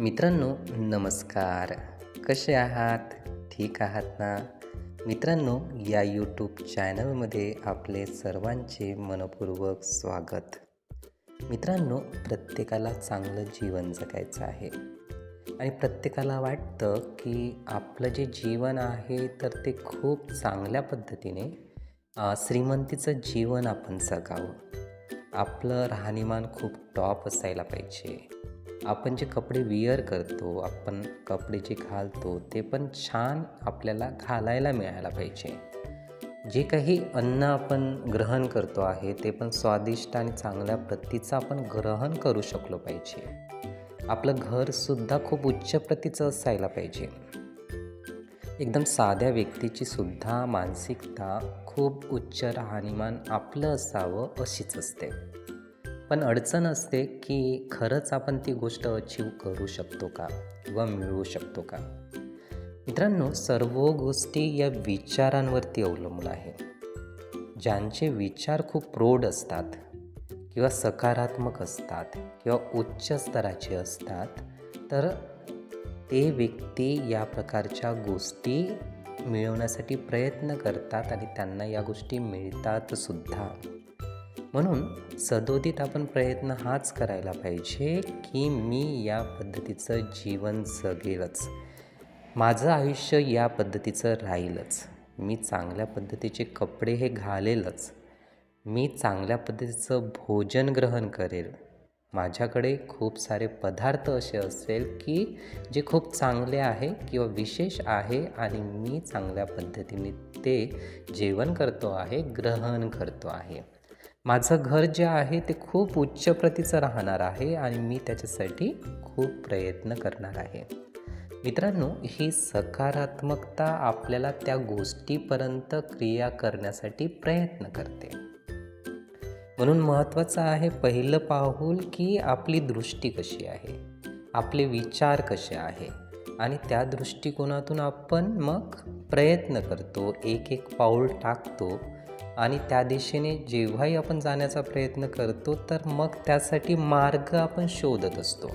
मित्रांनो नमस्कार. कसे आहात? ठीक आहात ना? मित्रांनो या यूट्यूब चॅनलमध्ये आपले सर्वांचे मनपूर्वक स्वागत. मित्रांनो प्रत्येकाला चांगलं जीवन जगायचं आहे. आणि प्रत्येकाला वाटतं की आपलं जे जीवन आहे तर ते खूप चांगल्या पद्धतीने श्रीमंतीचं जीवन आपण जगावं. आपलं राहणीमान खूप टॉप असायला पाहिजे. आपण जे कपडे विअर करतो आपण कपडे जे घालतो ते पण छान आपल्याला घालायला मिळायला पाहिजे. जे काही अन्न आपण ग्रहण करतो आहे ते पण स्वादिष्ट आणि चांगल्या प्रतीचं आपण ग्रहण करू शकलो पाहिजे. आपलं घरसुद्धा खूप उच्च प्रतीचं असायला पाहिजे. एकदम साध्या व्यक्तीची सुद्धा मानसिकता खूप उच्च राहणीमान आपलं असावं अशीच असते. पण अडचण असते की खरंच आपण ती गोष्ट अचीव करू शकतो का किंवा मिळवू शकतो का? मित्रांनो सर्व गोष्टी या विचारांवरती अवलंबून आहे. ज्यांचे विचार खूप प्रौढ असतात किंवा सकारात्मक असतात किंवा उच्च स्तराचे असतात तर ते व्यक्ती या प्रकारच्या गोष्टी मिळवण्यासाठी प्रयत्न करतात आणि त्यांना या गोष्टी मिळतात सुद्धा म्हणून सदोदित आपण प्रयत्न हाच करायला पाहिजे की मी या पद्धतीचं जीवन जगेलच. माझं आयुष्य या पद्धतीचं राहीलच. मी चांगल्या पद्धतीचे कपडे हे घालेलच. मी चांगल्या पद्धतीचं भोजन ग्रहण करेल. माझ्याकडे खूप सारे पदार्थ असे असेल की जे खूप चांगले आहे किंवा विशेष आहे आणि मी चांगल्या पद्धतीने ते जेवण करतो आहे ग्रहण करतो आहे. माझं घर जे आहे ते खूप उच्च प्रतीचं राहणार आहे आणि मी त्याच्यासाठी खूप प्रयत्न करणार आहे. मित्रांनो ही सकारात्मकता आपल्याला त्या गोष्टीपर्यंत क्रिया करण्यासाठी प्रयत्न करते. म्हणून महत्त्वाचं आहे पहिलं पाहूल की आपली दृष्टी कशी आहे आपले विचार कसे आहे आणि त्या दृष्टिकोनातून आपण मग प्रयत्न करतो एक एक पाऊल टाकतो आणि त्या दिशेने जेव्हाही आपण जाण्याचा प्रयत्न करतो तर मग त्यासाठी मार्ग आपण शोधत असतो.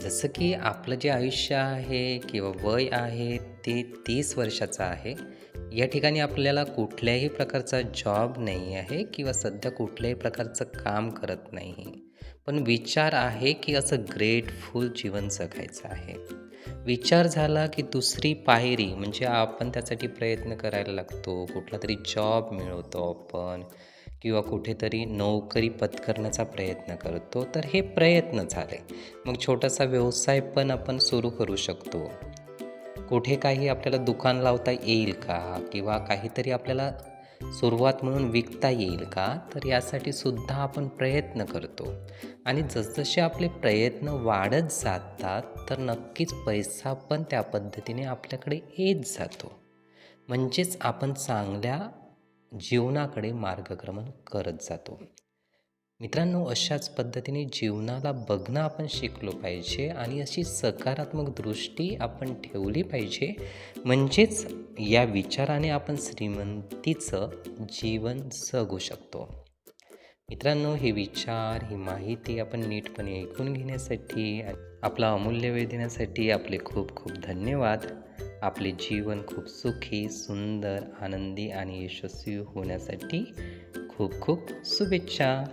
जसं की आपलं जे आयुष्य आहे किंवा वय आहे ते तीस वर्षाचं आहे. या ठिकाणी आपल्याला कुठल्याही प्रकारचा जॉब नाही आहे किंवा सध्या कुठल्याही प्रकारचं काम करत नाही. पण विचार आहे की असं ग्रेटफुल जीवन जगायचं आहे. विचार झाला की दुसरी पायरी म्हणजे आपण त्यासाठी प्रयत्न करायला लागतो. कुठला तरी जॉब मिळवतो आपण किंवा कुठेतरी नोकरी पत्करण्याचा प्रयत्न करतो. तर हे प्रयत्न झाले. मग छोटासा व्यवसाय पण आपण सुरू करू शकतो. कुठे काही आपल्याला दुकान लावता येईल का? किंवा काहीतरी आपल्याला सुरुवात म्हणून विकता येईल का? तर यासाठी सुद्धा आपण प्रयत्न करतो. आणि जसजसे आपले प्रयत्न वाढत जातात तर नक्कीच पैसा पण त्या पद्धतीने आपल्याकडे येत जातो. म्हणजेच आपण चांगल्या जीवनाकडे मार्गक्रमण करत जातो. मित्रांनो अशाच पद्धतीने जीवनाला बघणं आपण शिकलो पाहिजे आणि अशी सकारात्मक दृष्टी आपण ठेवली पाहिजे. म्हणजेच या विचाराने आपण श्रीमंतीचं जीवन जगू शकतो. मित्रांनो हे विचार ही माहिती आपण नीटपणे ऐकून घेण्यासाठी आपला अमूल्य वेळ देण्यासाठी आपले खूप खूप धन्यवाद. आपले जीवन खूप सुखी सुंदर आनंदी आणि यशस्वी होण्यासाठी खूप खूप शुभेच्छा.